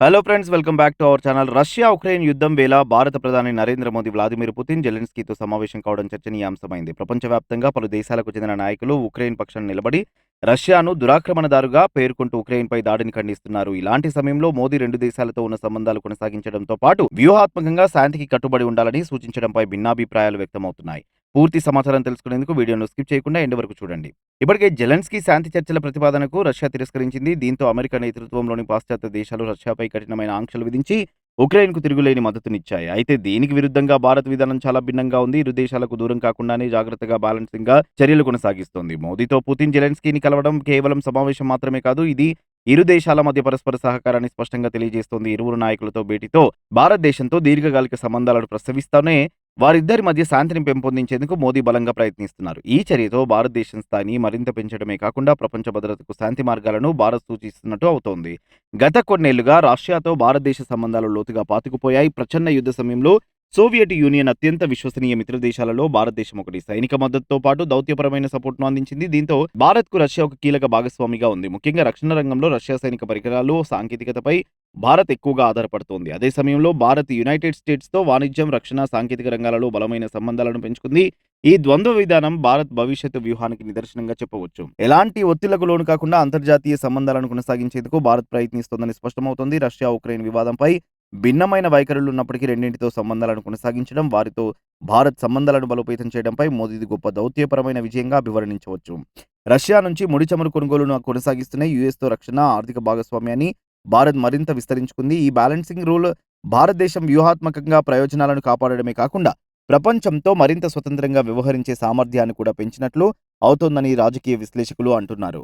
Hello friends welcome back to our channel Russia Ukraine యుద్ధం వేళ భారత ప్రధాని నరేంద్ర మోదీ వ్లాదిమిర్ పుతిన్ జెలెన్స్కీతో సమావేశం కావడం చర్చనీయాంశమైంది. ప్రపంచవ్యాప్తంగా పలు దేశాలకు చెందిన నాయకులు ఉక్రెయిన్ పక్షాన్ని నిలబడి రష్యాను దురాక్రమణదారుగా పేర్కొంటూ ఉక్రెయిన్పై దాడిని ఖండిస్తున్నారు. ఇలాంటి సమయంలో మోదీ రెండు దేశాలతో ఉన్న సంబంధాలు కొనసాగించడంతో పాటు వ్యూహాత్మకంగా శాంతికి కట్టుబడి ఉండాలని సూచించడంపై భిన్నాభిప్రాయాలు వ్యక్తమవుతున్నాయి. పూర్తి సమాచారం తెలుసుకునేందుకు వీడియోను స్కిప్ చేయకుండా ఎండ్ వరకు చూడండి. ఇప్పటికే జెలెన్స్కీ శాంతి చర్చల ప్రతిపాదనకు రష్యా తిరస్కరించింది. దీంతో అమెరికా నేతృత్వంలోని పాశ్చాత్య దేశాలు రష్యాపై కఠినమైన ఆంక్షలు విధించి ఉక్రెయిన్కు తిరుగులేని మద్దతునిచ్చాయి. అయితే దీనికి విరుద్ధంగా భారత్ విధానం చాలా భిన్నంగా ఉంది. ఇరు దేశాలకు దూరం కాకుండానే జాగ్రత్తగా బ్యాలెన్సింగ్గా చర్యలు కొనసాగిస్తోంది. మోదీతో పుతిన్ జెలెన్స్కీని కలవడం కేవలం సమావేశం మాత్రమే కాదు ఇది ఇరు దేశాల మధ్య పరస్పర సహకారాన్ని స్పష్టంగా తెలియజేస్తోంది. ఇరువురు నాయకులతో భేటీతో భారతదేశంతో దీర్ఘకాలిక సంబంధాలను ప్రస్తావిస్తూనే వారిద్దరి మధ్య శాంతిని పెంపొందించేందుకు మోదీ బలంగా ప్రయత్నిస్తున్నారు. ఈ చర్యతో భారతదేశం స్థాయిని మరింత పెంచడమే కాకుండా ప్రపంచ భద్రతకు శాంతి మార్గాలను భారత్ సూచిస్తున్నట్టు అవుతోంది. గత కొన్నేళ్ళుగా రష్యాతో భారతదేశ సంబంధాలు లోతుగా పాతుకుపోయాయి. ప్రచన్న యుద్ధ సమయంలో సోవియట్ యూనియన్ అత్యంత విశ్వసనీయ మిత్ర దేశాలలో భారతదేశం ఒకటి. సైనిక మద్దతుతో పాటు దౌత్యపరమైన సపోర్ట్ను అందించింది. దీంతో భారత్కు రష్యా ఒక కీలక భాగస్వామిగా ఉంది. ముఖ్యంగా రక్షణ రంగంలో రష్యా సైనిక పరికరాలు సాంకేతికతపై భారత్ ఎక్కువగా ఆధారపడుతోంది. అదే సమయంలో భారత్ యునైటెడ్ స్టేట్స్తో వాణిజ్యం రక్షణ సాంకేతిక రంగాలలో బలమైన సంబంధాలను పెంచుకుంది. ఈ ద్వంద్వ విధానం భారత్ భవిష్యత్తు వ్యూహానికి నిదర్శనంగా చెప్పవచ్చు. ఎలాంటి ఒత్తిళ్ళకు లోను కాకుండా అంతర్జాతీయ సంబంధాలను కొనసాగించేందుకు భారత్ ప్రయత్నిస్తోందని స్పష్టమవుతోంది. రష్యా ఉక్రెయిన్ వివాదంపై భిన్నమైన వైఖరులు ఉన్నప్పటికీ రెండింటితో సంబంధాలను కొనసాగించడం వారితో భారత్ సంబంధాలను బలోపేతం చేయడంపై మోదీది గొప్ప దౌత్యపరమైన విజయంగా అభివర్ణించవచ్చు. రష్యా నుంచి ముడి చమురు కొనుగోలును కొనసాగిస్తున్న యుఎస్తో రక్షణ ఆర్థిక భాగస్వామ్యాన్ని భారత్ మరింత విస్తరించుకుంది. ఈ బ్యాలెన్సింగ్ రూల్ భారతదేశం వ్యూహాత్మకంగా ప్రయోజనాలను కాపాడడమే కాకుండా ప్రపంచంతో మరింత స్వతంత్రంగా వ్యవహరించే సామర్థ్యాన్ని కూడా పెంచినట్లు అవుతోందని రాజకీయ విశ్లేషకులు అంటున్నారు.